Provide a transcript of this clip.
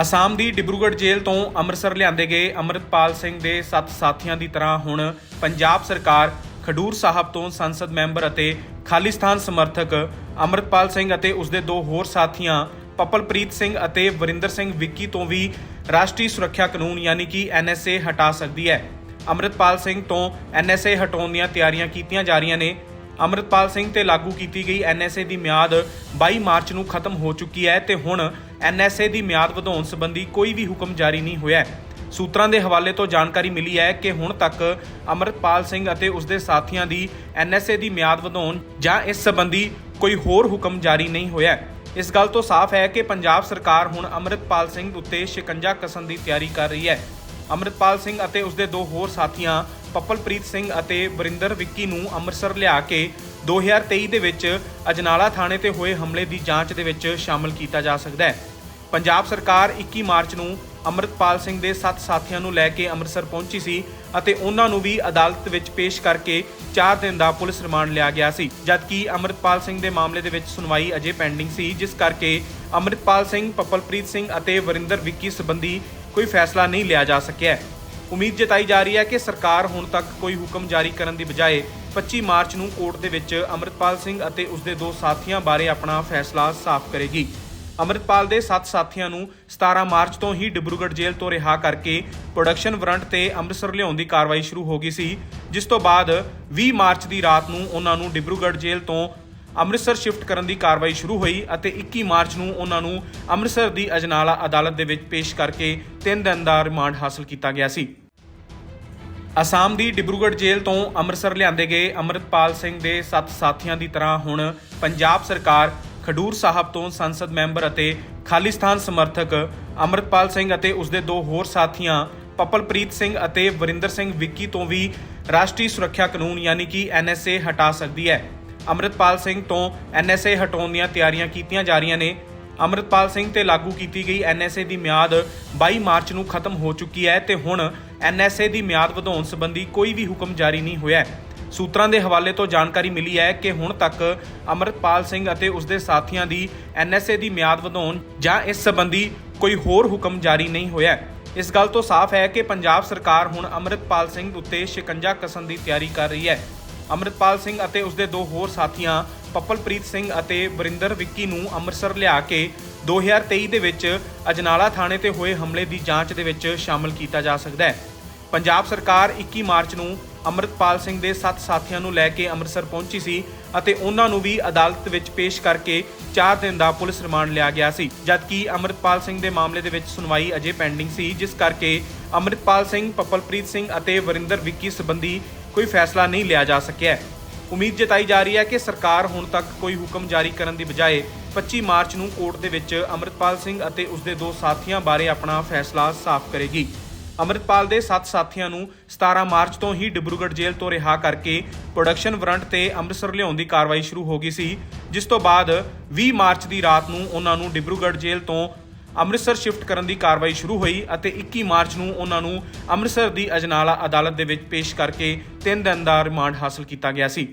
ਅਸਾਮ ਦੀ ਡਿਬਰੂਗੜ੍ਹ ਜੇਲ੍ਹ ਤੋਂ ਅੰਮ੍ਰਿਤਸਰ ਲਿਆਂਦੇ ਗਏ ਅੰਮ੍ਰਿਤਪਾਲ ਸਿੰਘ ਦੇ ਸੱਤ ਸਾਥੀਆਂ ਦੀ ਤਰ੍ਹਾਂ ਹੁਣ ਪੰਜਾਬ ਸਰਕਾਰ ਖਡੂਰ ਸਾਹਿਬ ਤੋਂ ਸੰਸਦ ਮੈਂਬਰ ਅਤੇ ਖਾਲਿਸਤਾਨ ਸਮਰਥਕ ਅੰਮ੍ਰਿਤਪਾਲ ਸਿੰਘ ਅਤੇ ਉਸਦੇ ਦੋ ਹੋਰ ਸਾਥੀਆਂ ਪਪਲਪ੍ਰੀਤ ਸਿੰਘ ਅਤੇ ਵਰਿੰਦਰ ਸਿੰਘ ਵਿੱਕੀ ਤੋਂ ਵੀ ਰਾਸ਼ਟਰੀ ਸੁਰੱਖਿਆ ਕਾਨੂੰਨ ਯਾਨੀ ਕਿ ਐਨਐਸਏ ਹਟਾ ਸਕਦੀ ਹੈ। ਅੰਮ੍ਰਿਤਪਾਲ ਸਿੰਘ ਤੋਂ ਐਨਐਸਏ ਹਟਾਉਣ ਦੀਆਂ ਤਿਆਰੀਆਂ ਕੀਤੀਆਂ ਜਾ ਰਹੀਆਂ ਨੇ। ਅੰਮ੍ਰਿਤਪਾਲ ਸਿੰਘ ਤੇ ਲਾਗੂ ਕੀਤੀ ਗਈ ਐਨਐਸਏ ਦੀ ਮਿਆਦ 22 ਮਾਰਚ ਨੂੰ ਖਤਮ ਹੋ ਚੁੱਕੀ ਹੈ ਤੇ ਹੁਣ ਐਨਐਸਏ ਦੀ ਮਿਆਦ ਵਧਾਉਣ ਸੰਬੰਧੀ ਕੋਈ ਵੀ ਹੁਕਮ ਜਾਰੀ ਨਹੀਂ ਹੋਇਆ ਹੈ। ਸੂਤਰਾਂ ਦੇ ਹਵਾਲੇ ਤੋਂ ਜਾਣਕਾਰੀ ਮਿਲੀ ਹੈ ਕਿ ਹੁਣ ਤੱਕ ਅੰਮ੍ਰਿਤਪਾਲ ਸਿੰਘ ਅਤੇ ਉਸਦੇ ਸਾਥੀਆਂ ਦੀ ਐਨਐਸਏ ਦੀ ਮਿਆਦ ਵਧਾਉਣ ਜਾਂ ਇਸ ਸੰਬੰਧੀ ਕੋਈ ਹੋਰ ਹੁਕਮ ਜਾਰੀ ਨਹੀਂ ਹੋਇਆ ਇਸ ਗੱਲ ਤੋਂ ਸਾਫ਼ ਹੈ ਕਿ ਪੰਜਾਬ ਸਰਕਾਰ ਹੁਣ ਅੰਮ੍ਰਿਤਪਾਲ ਸਿੰਘ ਉੱਤੇ ਸ਼ਿਕੰਜਾ ਕਸਣ ਦੀ ਤਿਆਰੀ ਕਰ ਰਹੀ ਹੈ। ਅੰਮ੍ਰਿਤਪਾਲ ਸਿੰਘ ਅਤੇ ਉਸਦੇ ਦੋ ਹੋਰ ਸਾਥੀਆਂ, ਪਪਲਪ੍ਰੀਤ ਸਿੰਘ ਅਤੇ ਵਰਿੰਦਰ ਵਿੱਕੀ ਨੂੰ ਅੰਮ੍ਰਿਤਸਰ ਲਿਆ ਕੇ 2023 ਦੇ ਵਿੱਚ ਅਜਨਾਲਾ ਥਾਣੇ ਤੇ ਹੋਏ ਹਮਲੇ ਦੀ ਜਾਂਚ ਦੇ ਵਿੱਚ ਸ਼ਾਮਲ ਕੀਤਾ ਜਾ ਸਕਦਾ ਹੈ। ਪੰਜਾਬ ਸਰਕਾਰ 21 ਮਾਰਚ ਨੂੰ ਅੰਮ੍ਰਿਤਪਾਲ ਸਿੰਘ ਦੇ 7 ਸਾਥੀਆਂ ਨੂੰ ਲੈ ਕੇ ਅੰਮ੍ਰਿਤਸਰ ਪਹੁੰਚੀ ਸੀ ਅਤੇ ਉਹਨਾਂ ਨੂੰ ਵੀ ਅਦਾਲਤ ਵਿੱਚ ਪੇਸ਼ ਕਰਕੇ 4 ਦਿਨ ਦਾ ਪੁਲਿਸ ਰਿਮਾਂਡ ਲਿਆ ਗਿਆ ਸੀ। ਜਦਕਿ ਅੰਮ੍ਰਿਤਪਾਲ ਸਿੰਘ ਦੇ ਮਾਮਲੇ ਦੇ ਵਿੱਚ ਸੁਣਵਾਈ ਅਜੇ ਪੈਂਡਿੰਗ ਸੀ, ਜਿਸ ਕਰਕੇ ਅੰਮ੍ਰਿਤਪਾਲ ਸਿੰਘ, ਪਪਲਪ੍ਰੀਤ ਸਿੰਘ ਅਤੇ ਵਰਿੰਦਰ ਵਿੱਕੀ ਸੰਬੰਧੀ ਕੋਈ ਫੈਸਲਾ ਨਹੀਂ ਲਿਆ ਜਾ ਸਕਿਆ। ਉਮੀਦ ਜਤਾਈ ਜਾ ਰਹੀ ਹੈ ਕਿ ਸਰਕਾਰ ਹੁਣ ਤੱਕ ਕੋਈ ਹੁਕਮ ਜਾਰੀ ਕਰਨ ਦੀ ਬਜਾਏ 25 ਮਾਰਚ ਨੂੰ ਕੋਰਟ ਦੇ ਵਿੱਚ ਅੰਮ੍ਰਿਤਪਾਲ ਸਿੰਘ ਅਤੇ ਉਸਦੇ ਦੋ ਸਾਥੀਆਂ ਬਾਰੇ ਆਪਣਾ ਫੈਸਲਾ ਸਾਫ਼ ਕਰੇਗੀ। ਅੰਮ੍ਰਿਤਪਾਲ ਦੇ 7 ਸਾਥੀਆਂ ਨੂੰ 17 ਮਾਰਚ ਤੋਂ ਹੀ ਡਿਬਰੂਗੜ੍ਹ ਜੇਲ੍ਹ ਤੋਂ ਰਿਹਾ ਕਰਕੇ ਪ੍ਰੋਡਕਸ਼ਨ ਵਾਰੰਟ ਤੇ ਅੰਮ੍ਰਿਤਸਰ ਲਿਆਉਣ ਦੀ ਕਾਰਵਾਈ ਸ਼ੁਰੂ ਹੋ ਗਈ ਸੀ, ਜਿਸ ਤੋਂ ਬਾਅਦ 20 ਮਾਰਚ ਦੀ ਰਾਤ ਨੂੰ ਉਹਨਾਂ ਨੂੰ ਡਿਬਰੂਗੜ੍ਹ ਜੇਲ੍ਹ ਤੋਂ ਅੰਮ੍ਰਿਤਸਰ ਸ਼ਿਫਟ ਕਰਨ ਦੀ ਕਾਰਵਾਈ ਸ਼ੁਰੂ ਹੋਈ ਅਤੇ 21 ਮਾਰਚ ਨੂੰ ਉਹਨਾਂ ਨੂੰ ਅੰਮ੍ਰਿਤਸਰ ਦੀ ਅਜਨਾਲਾ ਅਦਾਲਤ ਦੇ ਵਿੱਚ ਪੇਸ਼ ਕਰਕੇ 3 ਦਿਨ ਦਾ ਰਿਮਾਂਡ ਹਾਸਲ ਕੀਤਾ ਗਿਆ ਸੀ। ਅਸਾਮ ਦੀ ਡਿਬਰੂਗੜ੍ਹ ਜੇਲ੍ਹ ਤੋਂ ਅੰਮ੍ਰਿਤਸਰ ਲਿਆਂਦੇ ਗਏ ਅੰਮ੍ਰਿਤਪਾਲ ਸਿੰਘ ਦੇ ਸੱਤ ਸਾਥੀਆਂ ਦੀ ਤਰ੍ਹਾਂ ਹੁਣ ਪੰਜਾਬ ਸਰਕਾਰ ਖਡੂਰ ਸਾਹਿਬ ਤੋਂ ਸੰਸਦ ਮੈਂਬਰ ਅਤੇ ਖਾਲਿਸਤਾਨ ਸਮਰਥਕ ਅੰਮ੍ਰਿਤਪਾਲ ਸਿੰਘ ਅਤੇ ਉਸਦੇ ਦੋ ਹੋਰ ਸਾਥੀਆਂ ਪਪਲਪ੍ਰੀਤ ਸਿੰਘ ਅਤੇ ਵਰਿੰਦਰ ਸਿੰਘ ਵਿੱਕੀ ਤੋਂ ਵੀ ਰਾਸ਼ਟਰੀ ਸੁਰੱਖਿਆ ਕਾਨੂੰਨ ਯਾਨੀ ਕਿ ਐਨਐਸਏ ਹਟਾ ਸਕਦੀ ਹੈ। ਅੰਮ੍ਰਿਤਪਾਲ ਸਿੰਘ ਤੋਂ ਐਨਐਸਏ ਹਟਾਉਣ ਦੀਆਂ ਤਿਆਰੀਆਂ ਕੀਤੀਆਂ ਜਾ ਰਹੀਆਂ ਨੇ। ਅੰਮ੍ਰਿਤਪਾਲ ਸਿੰਘ ਤੇ ਲਾਗੂ ਕੀਤੀ ਗਈ ਐਨਐਸਏ ਦੀ ਮਿਆਦ 22 ਮਾਰਚ ਨੂੰ ਖਤਮ ਹੋ ਚੁੱਕੀ ਹੈ ਤੇ ਹੁਣ ਐਨਐਸਏ ਦੀ ਮਿਆਦ ਵਧਾਉਣ ਸੰਬੰਧੀ ਕੋਈ ਵੀ ਹੁਕਮ ਜਾਰੀ ਨਹੀਂ ਹੋਇਆ ਹੈ। ਸੂਤਰਾਂ ਦੇ ਹਵਾਲੇ ਤੋਂ ਜਾਣਕਾਰੀ ਮਿਲੀ ਹੈ ਕਿ ਹੁਣ ਤੱਕ ਅੰਮ੍ਰਿਤਪਾਲ ਸਿੰਘ ਅਤੇ ਉਸਦੇ ਸਾਥੀਆਂ ਦੀ ਐਨਐਸਏ ਦੀ ਮਿਆਦ ਵਧਾਉਣ ਜਾਂ ਇਸ ਸੰਬੰਧੀ ਕੋਈ ਹੋਰ ਹੁਕਮ ਜਾਰੀ ਨਹੀਂ ਹੋਇਆ ਇਸ ਗੱਲ ਤੋਂ ਸਾਫ਼ ਹੈ ਕਿ ਪੰਜਾਬ ਸਰਕਾਰ ਹੁਣ ਅੰਮ੍ਰਿਤਪਾਲ ਸਿੰਘ ਉੱਤੇ ਸ਼ਿਕੰਜਾ ਕਸਣ ਦੀ ਤਿਆਰੀ ਕਰ ਰਹੀ ਹੈ। ਅੰਮ੍ਰਿਤਪਾਲ ਸਿੰਘ ਅਤੇ ਉਸਦੇ ਦੋ ਹੋਰ ਸਾਥੀਆਂ, ਪਪਲਪ੍ਰੀਤ ਸਿੰਘ ਅਤੇ ਵਰਿੰਦਰ ਵਿੱਕੀ ਨੂੰ ਅੰਮ੍ਰਿਤਸਰ ਲਿਆ ਕੇ 2023 ਦੇ ਵਿੱਚ ਅਜਨਾਲਾ ਥਾਣੇ ਤੇ ਹੋਏ ਹਮਲੇ ਦੀ ਜਾਂਚ ਦੇ ਵਿੱਚ ਸ਼ਾਮਲ ਕੀਤਾ ਜਾ ਸਕਦਾ ਹੈ। ਪੰਜਾਬ ਸਰਕਾਰ 21 ਮਾਰਚ ਨੂੰ ਅੰਮ੍ਰਿਤਪਾਲ ਸਿੰਘ ਦੇ 7 ਸਾਥੀਆਂ ਨੂੰ ਲੈ ਕੇ ਅੰਮ੍ਰਿਤਸਰ ਪਹੁੰਚੀ ਸੀ ਅਤੇ ਉਹਨਾਂ ਨੂੰ ਵੀ ਅਦਾਲਤ ਵਿੱਚ ਪੇਸ਼ ਕਰਕੇ 4 ਦਿਨ ਦਾ ਪੁਲਿਸ ਰਿਮਾਂਡ ਲਿਆ ਗਿਆ ਸੀ। ਜਦਕਿ ਅੰਮ੍ਰਿਤਪਾਲ ਸਿੰਘ ਦੇ ਮਾਮਲੇ ਦੇ ਵਿੱਚ ਸੁਣਵਾਈ ਅਜੇ ਪੈਂਡਿੰਗ ਸੀ, ਜਿਸ ਕਰਕੇ ਅੰਮ੍ਰਿਤਪਾਲ ਸਿੰਘ, ਪਪਲਪ੍ਰੀਤ ਸਿੰਘ ਅਤੇ ਵਰਿੰਦਰ ਵਿੱਕੀ ਸੰਬੰਧੀ ਕੋਈ ਫੈਸਲਾ ਨਹੀਂ ਲਿਆ ਜਾ ਸਕਿਆ ਹੈ। ਉਮੀਦ ਜਤਾਈ ਜਾ ਰਹੀ ਹੈ ਕਿ ਸਰਕਾਰ ਹੁਣ ਤੱਕ ਕੋਈ ਹੁਕਮ ਜਾਰੀ ਕਰਨ ਦੀ ਬਜਾਏ 25 ਮਾਰਚ ਨੂੰ ਕੋਰਟ ਦੇ ਵਿੱਚ ਅੰਮ੍ਰਿਤਪਾਲ ਸਿੰਘ ਅਤੇ ਉਸਦੇ ਦੋ ਸਾਥੀਆਂ ਬਾਰੇ ਆਪਣਾ ਫੈਸਲਾ ਸਾਫ਼ ਕਰੇਗੀ ਅੰਮ੍ਰਿਤਪਾਲ ਦੇ 7 ਸਾਥੀਆਂ ਨੂੰ 17 ਮਾਰਚ ਤੋਂ ਹੀ ਡਿਬਰੂਗੜ੍ਹ ਜੇਲ੍ਹ ਤੋਂ ਰਿਹਾ ਕਰਕੇ ਪ੍ਰੋਡਕਸ਼ਨ ਵਾਰੰਟ ਤੇ ਅੰਮ੍ਰਿਤਸਰ ਲਿਆਉਣ ਦੀ ਕਾਰਵਾਈ ਸ਼ੁਰੂ ਹੋ ਗਈ ਸੀ, ਜਿਸ ਤੋਂ ਬਾਅਦ 20 ਮਾਰਚ ਦੀ ਰਾਤ ਨੂੰ ਉਹਨਾਂ ਨੂੰ ਡਿਬਰੂਗੜ੍ਹ ਜੇਲ੍ਹ ਤੋਂ ਅੰਮ੍ਰਿਤਸਰ ਸ਼ਿਫਟ ਕਰਨ ਦੀ ਕਾਰਵਾਈ ਸ਼ੁਰੂ ਹੋਈ ਅਤੇ 21 ਮਾਰਚ ਨੂੰ ਉਹਨਾਂ ਨੂੰ ਅੰਮ੍ਰਿਤਸਰ ਦੀ ਅਜਨਾਲਾ ਅਦਾਲਤ ਦੇ ਵਿੱਚ ਪੇਸ਼ ਕਰਕੇ 3 ਦਿਨ ਦਾ ਰਿਮਾਂਡ ਹਾਸਲ ਕੀਤਾ ਗਿਆ ਸੀ।